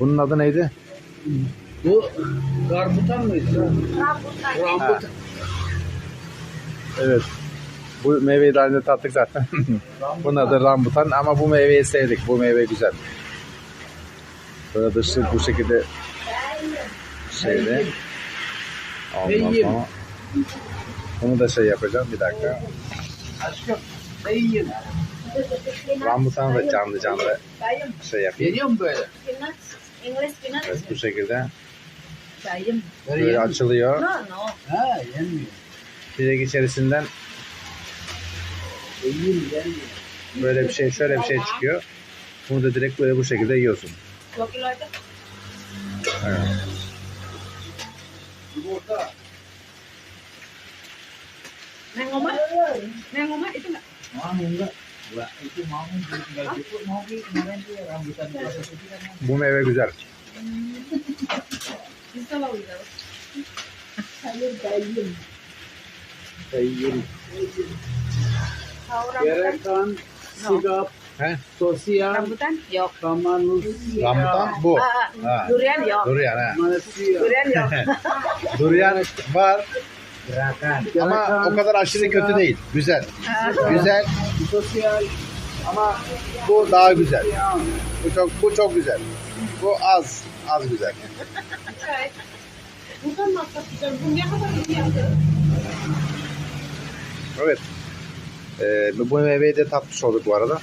Bunun adı neydi? Bu karputan mıydı? Rambutan. Rambutan. Evet. Bu meyveyi daha önce tattık zaten. Bunun adı rambutan ama bu meyveyi sevdik. Bu meyve güzel. Böyle dışı bu şekilde şeyde. Ondan Beyin. sonra bunu da şey yapacağım bir dakika. Aşkım. Ne yiyeyim? Rambutanı da canlı canlı şey yapayım. Geliyor mu böyle? Evet bu şekilde Bayım. Böyle açılıyor. No, no. Ha yenmiyor. Direkt içerisinden yenmiyor. böyle bir şey şöyle bir şey çıkıyor. Bunu da direkt böyle bu şekilde yiyorsun. Dua kilo aja. Evet. Yumurta. Neng Oma. Neng Oma itu enggak? Mau enggak? Bu meyve güzel. Sayur Sayur rambutan. Gerekan sikap He? sosial Rambutan? Yok. kemanusiaan Rambutan bu. Ha. durian yok. Durian ha. manusia Durian yok. Durian var gerakan ama o kadar aşırı kötü değil. Güzel. Güzel sosial ama bu daha güzel. Bu çok bu çok güzel. Bu az az güzel. Okay. Bukan masak jagungnya apa ini? Evet. Ee, bu meyveyi de tatmış olduk bu arada.